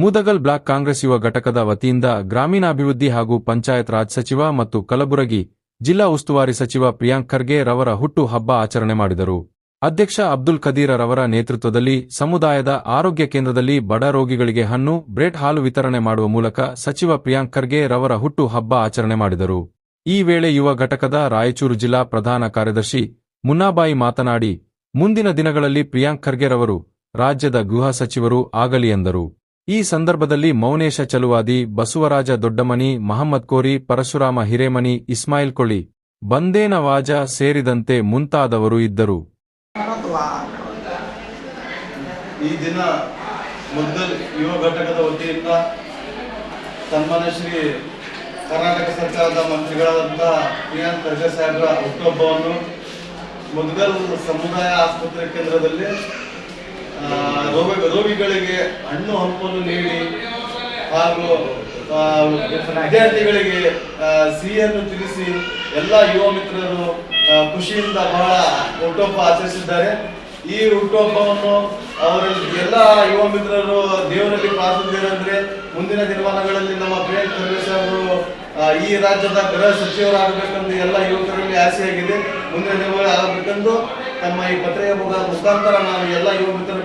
ಮೂದಗಲ್ block Congress ಯುವ ಘಟಕದ ವತಿಯಿಂದ ಗ್ರಾಮೀಣಾಭಿವೃದ್ಧಿ ಹಾಗೂ ಪಂಚಾಯತ್ ರಾಜ್ ಸಚಿವ ಮತ್ತು ಕಲಬುರಗಿ ಜಿಲ್ಲಾ ಉಸ್ತುವಾರಿ ಸಚಿವ ಪ್ರಿಯಾಂಕ್ ಖರ್ಗೆ ರವರ ಹುಟ್ಟು ಹಬ್ಬ ಆಚರಣೆ ಮಾಡಿದರು. ಅಧ್ಯಕ್ಷ ಅಬ್ದುಲ್ ಖದೀರ ರವರ ನೇತೃತ್ವದಲ್ಲಿ ಸಮುದಾಯದ ಆರೋಗ್ಯ ಕೇಂದ್ರದಲ್ಲಿ ಬಡ ರೋಗಿಗಳಿಗೆ ಹಣ್ಣು, ಬ್ರೆಡ್ ಹಾಲು ವಿತರಣೆ ಮಾಡುವ ಮೂಲಕ ಸಚಿವ ಪ್ರಿಯಾಂಕ್ ಖರ್ಗೆ ರವರ ಹುಟ್ಟು ಹಬ್ಬ ಆಚರಣೆ ಮಾಡಿದರು. ಈ ವೇಳೆ ಯುವ ಘಟಕದ ರಾಯಚೂರು ಜಿಲ್ಲಾ ಪ್ರಧಾನ ಕಾರ್ಯದರ್ಶಿ ಮುನ್ನಾಬಾಯಿ ಮಾತನಾಡಿ, ಮುಂದಿನ ದಿನಗಳಲ್ಲಿ ಪ್ರಿಯಾಂಕ್ ಖರ್ಗೆ ರವರು ರಾಜ್ಯದ ಗೃಹ ಸಚಿವರು ಆಗಲಿ ಎಂದರು. ಈ ಸಂದರ್ಭದಲ್ಲಿ ಮೌನೇಶ ಚಲುವಾದಿ, ಬಸವರಾಜ ದೊಡ್ಡಮನಿ, ಮಹಮ್ಮದ್ ಕೋರಿ, ಪರಶುರಾಮ ಹಿರೇಮನಿ, ಇಸ್ಮಾಯಿಲ್ ಕೊಳ್ಳಿ ಬಂದೇನವಾಜ ಸೇರಿದಂತೆ ಮುಂತಾದವರು ಇದ್ದರು. ಈ ದಿನ ಮುದ್ದಲ್ ಯುವ ಘಟಕದ ವತಿಯಿಂದ ಸನ್ಮಾನ್ಯ ಶ್ರೀ ಕರ್ನಾಟಕ ಸರ್ಕಾರದ ಮಂತ್ರಿಗಳಾದಂತಹ ಪ್ರಿಯಾಂಕ್ ಖರ್ಗೆ ಸಾಹೇಬರ ಹುಟ್ಟುಹಬ್ಬವನ್ನು ಮುದ್ಗಲ್ ಸಮುದಾಯ ಆಸ್ಪತ್ರೆ ಕೇಂದ್ರದಲ್ಲಿ ರೋಗಿಗಳಿಗೆ ಹಣ್ಣು ಹಂಪನ್ನು ನೀಡಿ ಹಾಗೂ ವಿದ್ಯಾರ್ಥಿಗಳಿಗೆ ಸಿಹಿಯನ್ನು ತಿಳಿಸಿ ಎಲ್ಲ ಯುವ ಮಿತ್ರರು ಖುಷಿಯಿಂದ ಬಹಳ ಹುಟ್ಟುಹಬ್ಬ ಆಚರಿಸಿದ್ದಾರೆ. ಈ ಹುಟ್ಟುಹಬ್ಬವನ್ನು ಅವರ ಎಲ್ಲ ಯುವ ಮಿತ್ರರು ದೇವರಲ್ಲಿ ಪ್ರಾರ್ಥಿಸಿದಂದ್ರೆ ಮುಂದಿನ ದಿನಮಾನಗಳಲ್ಲಿ ನಮ್ಮ ಪ್ರಿಯಾಂಕ್ ಖರ್ಗೆ ಅವರು ಈ ರಾಜ್ಯದ ಗೃಹ ಸಚಿವರಾಗಬೇಕೆಂದು ಎಲ್ಲ ಯುವಕರಲ್ಲಿ ಆಸೆಯಾಗಿದೆ. ಮುಂದಿನ ದಿನಗಳಲ್ಲಿ ಆಗಬೇಕೆಂದು ತಮ್ಮ ಈ ಪತ್ರಿಕೆ ಮುಖಾಂತರ ನಾನು ಎಲ್ಲ ಯುವ ಮಿತ್ರರು